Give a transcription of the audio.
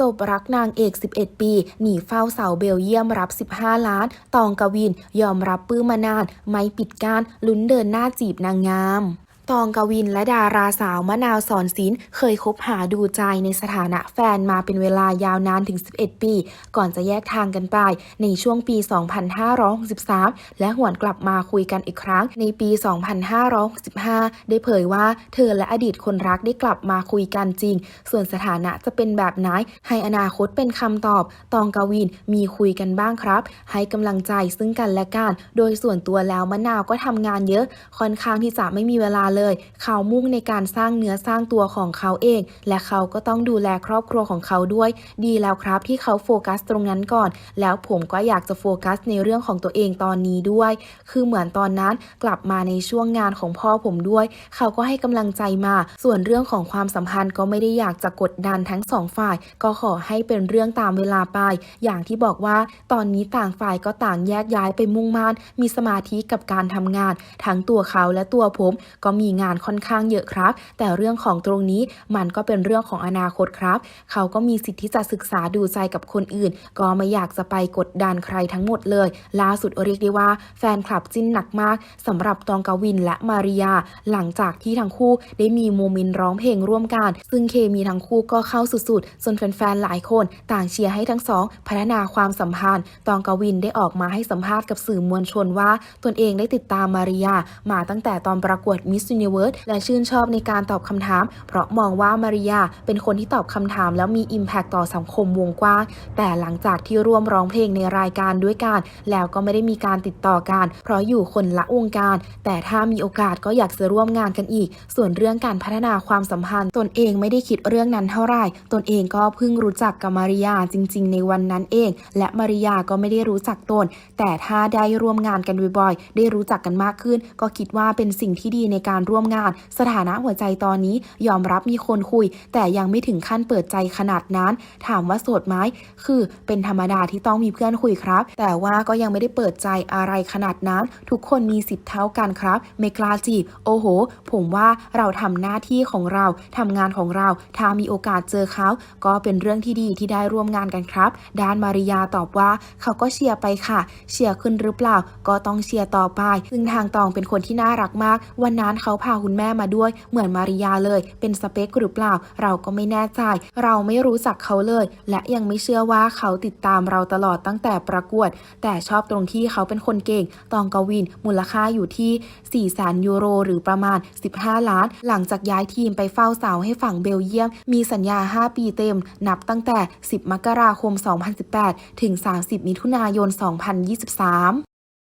จบรักนางเอก 11 ปี หนีเฝ้าสาวเบลเยียมรับ 15 ล้าน ตองกวิน ยอมรับปื้มมานาน ไม่ปิดการลุ้นเดินหน้าจีบนางงาม ตองกวินและดาราสาวมะนาวสอนศิลป์เคยคบหาดูใจในสถานะแฟนมาเป็นเวลายาวนานถึง 11 ปี ก่อนจะแยกทางกันไป ในช่วงปี 2563 และหวนกลับมาคุยกันอีกครั้ง ในปี 2565 ได้เผยว่าเธอและอดีตคนรักได้กลับมาคุยกันจริง ส่วนสถานะจะเป็นแบบไหน ให้อนาคตเป็นคำตอบ ตองกวินมีคุยกันบ้างครับ ให้กำลังใจซึ่งกันและกัน โดยส่วนตัวแล้วมะนาวก็ทำงานเยอะ ค่อนข้างที่จะไม่มีเวลาเลย เขามุ่งในการสร้างเนื้อสร้างตัวของเขาเอง และเขาก็ต้องดูแลครอบครัวของเขาด้วย ดีแล้วครับที่เขาโฟกัสตรงนั้นก่อน แล้วผมก็อยากจะโฟกัสในเรื่องของตัวเองตอนนี้ด้วย คือเหมือนตอนนั้นกลับมาในช่วงงานของพ่อผมด้วย เขาก็ให้กำลังใจมา ส่วนเรื่องของความสัมพันธ์ก็ไม่ได้อยากจะกดดันทั้งสองฝ่าย ก็ขอให้เป็นเรื่องตามเวลาไป อย่างที่บอกว่าตอนนี้ต่างฝ่ายก็ต่างแยกย้ายไปมุ่งมั่นมีสมาธิกับการทำงาน ทั้งตัวเขาและตัวผมก็มีีงานค่อนข้างเยอะครับ แต่เรื่องของตรงนี้มันก็เป็นเรื่องของอนาคตครับ เขาก็มีสิทธิ์ที่จะศึกษาดูใจกับคนอื่น ก็ไม่อยากจะไปกดดันใครทั้งหมดเลย ล่าสุดเรียกได้ว่าแฟนคลับจิ้นหนักมากสำหรับตองกวินและมาริยา หลังจากที่ทั้งคู่ได้มีโมเมนต์ร้องเพลงร่วมกัน ซึ่งเคมีทั้งคู่ก็เข้าสุดๆจนแฟนๆหลายคน ต่างเชียร์ให้ทั้งสอง พัฒนาความสัมพันธ์ตองกวินได้ออกมาให้สัมภาษณ์กับสื่อมวลชนว่า ตนเองได้ติดตามมาริยา มาตั้งแต่ตอนประกวด Miss Universe และชื่นชอบในการตอบคำถาม เพราะมองว่ามาริยาเป็นคนที่ตอบคำถาม แล้วมี Impact ต่อสังคมวงกว้าง แต่หลังจากที่ร่วมร้องเพลงในรายการด้วยกัน แล้วก็ไม่ได้มีการติดต่อกัน เพราะอยู่คนละวงการ แต่ถ้ามีโอกาสก็อยากจะร่วมงานกันอีก ส่วนเรื่องการพัฒนาความสัมพันธ์ ตนเองไม่ได้คิดเรื่องนั้นเท่าไหร่ ตนเองก็เพิ่งรู้จักกับมาริยาจริง ๆ ในวันนั้นเอง และมาริยาก็ไม่ได้รู้จักตน แต่ถ้าได้ร่วมงานกันบ่อยๆ ได้รู้จักกันมากขึ้น ก็คิดว่าเป็นสิ่งที่ดีในการร่วมงาน สถานะหัวใจตอนนี้ยอมรับมีคนคุย แต่ยังไม่ถึงขั้นเปิดใจขนาดนั้น ถามว่าโสดไหมคือเป็นธรรมดาที่ต้องมีเพื่อนคุยครับ แต่ว่าก็ยังไม่ได้เปิดใจอะไรขนาดนั้น ทุกคนมีสิทธิ์เท่ากันครับ ไม่กล้าจีบ โอ้โห ผมว่าเราทำหน้าที่ของเราทำงานของเรา ถ้ามีโอกาสเจอเขาก็เป็นเรื่องที่ดีที่ได้ร่วมงานกันครับ ด้านมาริยาตอบว่าเขาก็เชียร์ไปค่ะ เชียร์ขึ้นหรือเปล่า ก็ต้องเชียร์ต่อไป ซึ่งทางตองเป็นคนที่น่ารักมาก วันนั้นเขาพาคุณแม่มาด้วย เหมือนมาริยาเลย เป็นสเปคหรือเปล่า เราก็ไม่แน่ใจ เราไม่รู้จักเขาเลย และยังไม่เชื่อว่าเขาติดตามเราตลอดตั้งแต่ประกวด แต่ชอบตรงที่เขาเป็นคนเก่ง ตองกวิน มูลค่าอยู่ที่ 4 แสนยูโร หรือประมาณ 15 ล้าน หลังจากย้ายทีมไปเฝ้าสาวให้ฝั่งเบลเยียม มีสัญญา 5 ปีเต็ม นับตั้งแต่ 10 มกราคม 2018 ถึง 30 มิถุนายน 2023